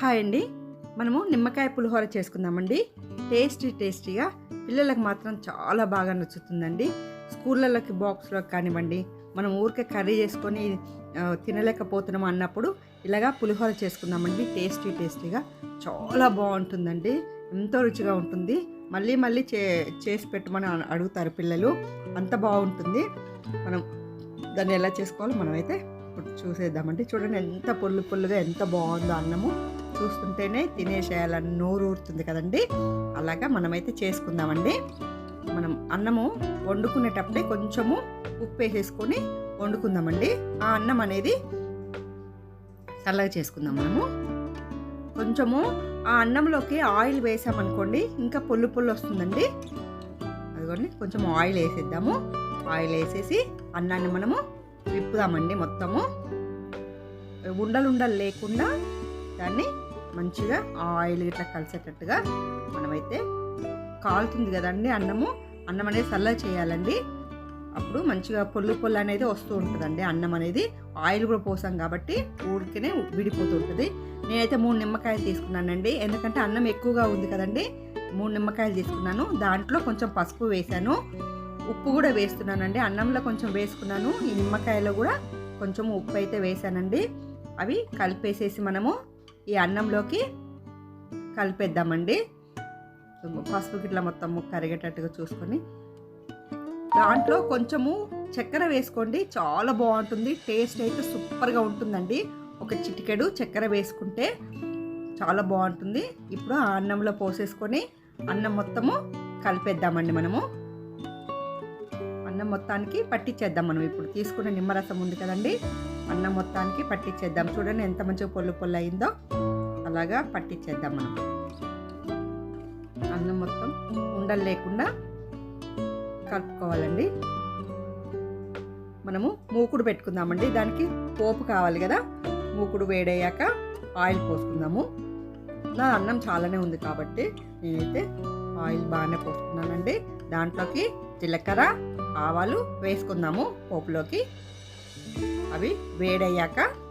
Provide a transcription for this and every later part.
Hi అండి. మనము నిమ్మకాయ పులిహోర చేసుకుందామండి. టేస్టీ టేస్టీగా పిల్లలకు మాత్రం చాలా బాగా నచ్చుతుందండి. స్కూళ్ళలోకి బాక్స్లోకి కానివ్వండి మనం ఊరికే కర్రీ చేసుకొని తినలేకపోతున్నాం అన్నప్పుడు ఇలాగా పులిహోర చేసుకుందామండి. టేస్టీ టేస్టీగా చాలా బాగుంటుందండి. ఎంతో రుచిగా ఉంటుంది. మళ్ళీ మళ్ళీ చే చేసి పెట్టమని అడుగుతారు పిల్లలు. అంత బాగుంటుంది. మనం దాన్ని ఎలా చేసుకోవాలో మనమైతే ఇప్పుడు చూసేద్దామండి. చూడండి ఎంత పొల్లు పొల్లుగా ఎంత బాగుందో అన్నము. చూస్తుంటేనే తినేసేయాలని నోరు ఊరుతుంది కదండి. అలాగా మనమైతే చేసుకుందామండి. మనం అన్నము వండుకునేటప్పుడే కొంచెము ఉప్పు వేసేసుకొని వండుకుందామండి. ఆ అన్నం అనేది చల్లగా చేసుకుందాం మనము. కొంచెము ఆ అన్నంలోకి ఆయిల్ వేసామనుకోండి ఇంకా పొల్లు పొల్లు వస్తుందండి. అదిగోండి కొంచెం ఆయిల్ వేసేద్దాము. ఆయిల్ వేసేసి అన్నాన్ని మనము విప్పుదామండి మొత్తము. ఉండలు ఉండలు లేకుండా దాన్ని మంచిగా ఆయిల్ ఇట్లా కలిసేటట్టుగా మనమైతే కాలుతుంది కదండి అన్నము. అన్నం అనేది చల్ల చేయాలండి. అప్పుడు మంచిగా పొల్లు పొల్లు అనేది వస్తూ ఉంటుందండి అన్నం అనేది. ఆయిల్ కూడా పోసాం కాబట్టి ఊరికనే విడిపోతూ ఉంటుంది. నేనైతే మూడు నిమ్మకాయలు తీసుకున్నానండి. ఎందుకంటే అన్నం ఎక్కువగా ఉంది కదండి. మూడు నిమ్మకాయలు తీసుకున్నాను. దాంట్లో కొంచెం పసుపు వేశాను ఉప్పు కూడా వేస్తున్నానండి. అన్నంలో కొంచెం వేసుకున్నాను. ఈ నిమ్మకాయలో కూడా కొంచెం ఉప్పు అయితే వేశానండి అవి కలిపేసేసి మనము ఈ అన్నంలోకి కలిపేద్దామండి. పసుపు గిట్ల మొత్తం కరిగేటట్టుగా చూసుకొని. దాంట్లో కొంచెము చక్కెర వేసుకోండి. చాలా బాగుంటుంది. టేస్ట్ అయితే సూపర్గా ఉంటుందండి. ఒక చిటికెడు చక్కెర వేసుకుంటే చాలా బాగుంటుంది. ఇప్పుడు ఆ అన్నంలో పోసేసుకొని అన్నం మొత్తము కలిపేద్దామండి మనము. అన్నం మొత్తానికి పట్టించేద్దాం మనం. ఇప్పుడు తీసుకున్న నిమ్మరసం ఉంది కదండి. అన్నం మొత్తానికి పట్టించేద్దాం చూడండి ఎంత మంచిగా పొల్లు పొల్లు అయిందో అలాగా పట్టించేద్దాం మనం. అన్నం మొత్తం ఉండలు లేకుండా కలుపుకోవాలండి. మనము మూకుడు పెట్టుకుందామండి. దానికి పోపు కావాలి కదా. మూకుడు వేడయ్యాక ఆయిల్ పోసుకుందాము. నా అన్నం చాలానే ఉంది కాబట్టి నేనైతే ఆయిల్ బాగానే పోసుకున్నానండి. దాంట్లోకి జీలకర్ర ఆవాలు వేసుకుందాము పోపులోకి. అవి వేడయ్యాక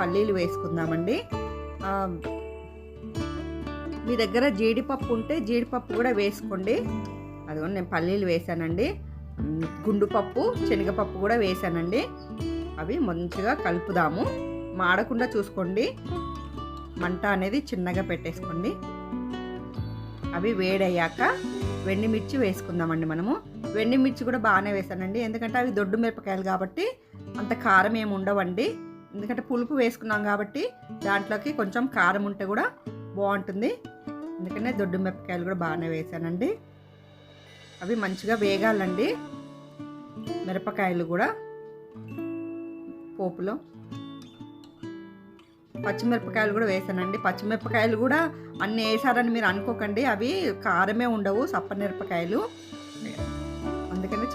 పల్లీలు వేసుకుందామండి. మీ దగ్గర జీడిపప్పు ఉంటే జీడిపప్పు కూడా వేసుకోండి. అదిగో నేను పల్లీలు వేసానండి. గుండుపప్పు శనగపప్పు కూడా వేసానండి. అవి మంచిగా కలుపుదాము. మాడకుండా చూసుకోండి. మంట అనేది చిన్నగా పెట్టేసుకోండి. అవి వేడయ్యాక వెండిమిర్చి వేసుకుందామండి మనము. వెండిమిర్చి కూడా బాగానే వేసానండి. ఎందుకంటే అవి దొడ్డు మిరపకాయలు కాబట్టి అంత కారం ఏమి ఉండవండి. ఎందుకంటే పులుపు వేసుకున్నాం కాబట్టి దాంట్లోకి కొంచెం కారం ఉంటే కూడా బాగుంటుంది. అందుకనే దొడ్డు మిరపకాయలు కూడా బాగానే వేసానండి. అవి మంచిగా వేగాలండి. మిరపకాయలు కూడా పోపులో. పచ్చిమిరపకాయలు కూడా వేసానండి. పచ్చిమిరపకాయలు కూడా అన్ని వేసారని మీరు అనుకోకండి. అవి కారమే ఉండవు సప్పనిరపకాయలు మిరపకాయలు.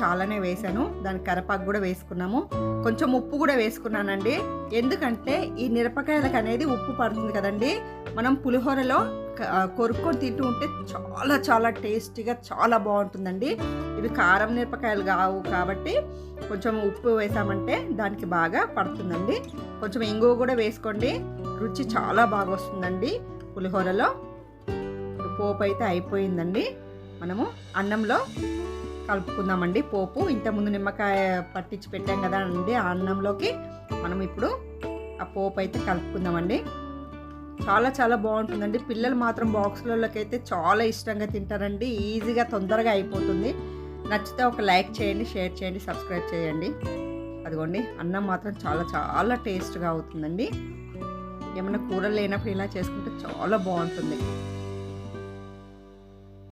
చాలానే వేసాను దాని కరపాకు కూడా వేసుకున్నాము. కొంచెం ఉప్పు కూడా వేసుకున్నానండి. ఎందుకంటే ఈ మిరపకాయలకు అనేది ఉప్పు పడుతుంది కదండి. మనం పులిహోరలో కొరుక్కొని తింటూ ఉంటే చాలా చాలా టేస్టీగా చాలా బాగుంటుందండి. ఇవి కారం మిరపకాయలు కావు కాబట్టి కొంచెం ఉప్పు వేసామంటే దానికి బాగా పడుతుందండి. కొంచెం ఇంగువ కూడా వేసుకోండి. రుచి చాలా బాగా వస్తుందండి పులిహోరలో. పోపు అయితే అయిపోయిందండి. మనము అన్నంలో కలుపుకుందామండి. పోపు ఇంతకుముందు నిమ్మకాయ పట్టించి పెట్టాం కదా అండి ఆ అన్నంలోకి మనం ఇప్పుడు ఆ పోపు అయితే కలుపుకుందామండి. చాలా చాలా బాగుంటుందండి. పిల్లలు మాత్రం బాక్స్లలోకి అయితే చాలా ఇష్టంగా తింటారండి. ఈజీగా తొందరగా అయిపోతుంది. నచ్చితే ఒక లైక్ చేయండి షేర్ చేయండి సబ్స్క్రైబ్ చేయండి. అదిగోండి అన్నం మాత్రం చాలా చాలా టేస్ట్గా అవుతుందండి. ఏమైనా కూరలు లేనప్పుడు ఇలా చేసుకుంటే చాలా బాగుంటుంది.